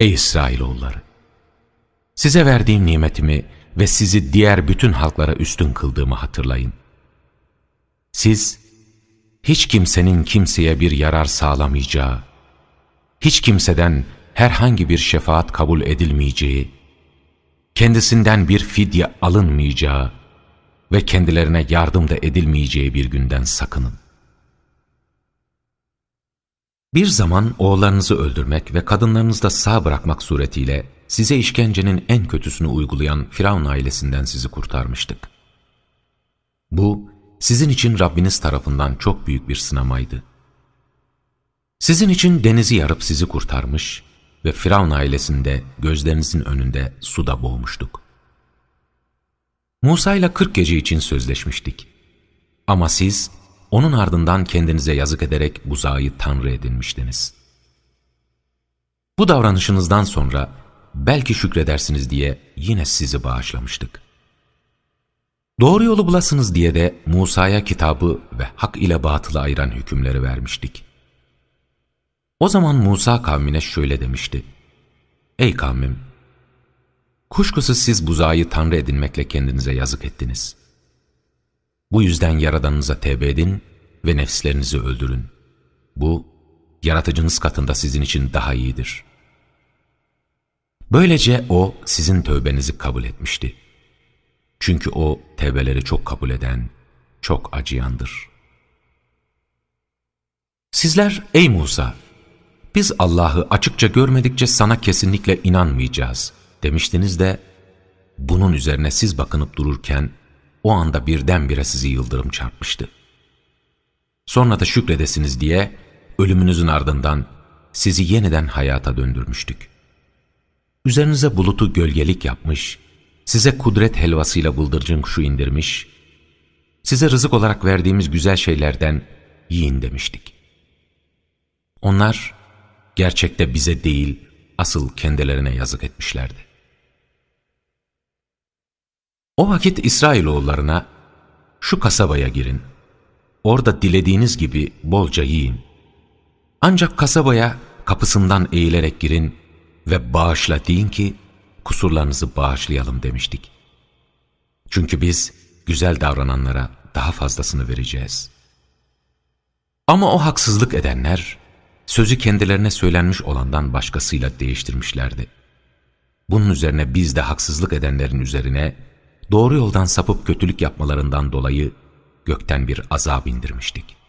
Ey İsrailoğulları! Size verdiğim nimetimi ve sizi diğer bütün halklara üstün kıldığımı hatırlayın. Siz, hiç kimsenin kimseye bir yarar sağlamayacağı, hiç kimseden herhangi bir şefaat kabul edilmeyeceği, kendisinden bir fidye alınmayacağı ve kendilerine yardım da edilmeyeceği bir günden sakının. Bir zaman oğullarınızı öldürmek ve kadınlarınızı da sağ bırakmak suretiyle size işkencenin en kötüsünü uygulayan Firavun ailesinden sizi kurtarmıştık. Bu, sizin için Rabbiniz tarafından çok büyük bir sınamaydı. Sizin için denizi yarıp sizi kurtarmış ve Firavun ailesinde gözlerinizin önünde suda boğmuştuk. Musa ile 40 gece için sözleşmiştik. Ama siz onun ardından kendinize yazık ederek buzağı tanrı edinmiştiniz. Bu davranışınızdan sonra belki şükredersiniz diye yine sizi bağışlamıştık. Doğru yolu bulasınız diye de Musa'ya kitabı ve hak ile batılı ayıran hükümleri vermiştik. O zaman Musa kavmine şöyle demişti. Ey kavmim! Kuşkusuz siz buzağı tanrı edinmekle kendinize yazık ettiniz. Bu yüzden Yaradanınıza tevbe edin ve nefslerinizi öldürün. Bu, yaratıcınız katında sizin için daha iyidir. Böylece O sizin tövbenizi kabul etmişti. Çünkü O tevbeleri çok kabul eden, çok acıyandır. Sizler ey Musa! Biz Allah'ı açıkça görmedikçe sana kesinlikle inanmayacağız demiştiniz de bunun üzerine siz bakınıp dururken o anda birdenbire sizi yıldırım çarpmıştı. Sonra da şükredesiniz diye ölümünüzün ardından sizi yeniden hayata döndürmüştük. Üzerinize bulutu gölgelik yapmış, size kudret helvasıyla bıldırcın kuşu indirmiş, size rızık olarak verdiğimiz güzel şeylerden yiyin demiştik. Onlar gerçekte bize değil, asıl kendilerine yazık etmişlerdi. O vakit İsrailoğullarına, şu kasabaya girin, orada dilediğiniz gibi bolca yiyin. Ancak kasabaya kapısından eğilerek girin ve bağışla deyin ki, kusurlarınızı bağışlayalım demiştik. Çünkü biz güzel davrananlara daha fazlasını vereceğiz. Ama o haksızlık edenler, sözü kendilerine söylenmiş olandan başkasıyla değiştirmişlerdi. Bunun üzerine biz de haksızlık edenlerin üzerine, doğru yoldan sapıp kötülük yapmalarından dolayı gökten bir azap indirmiştik.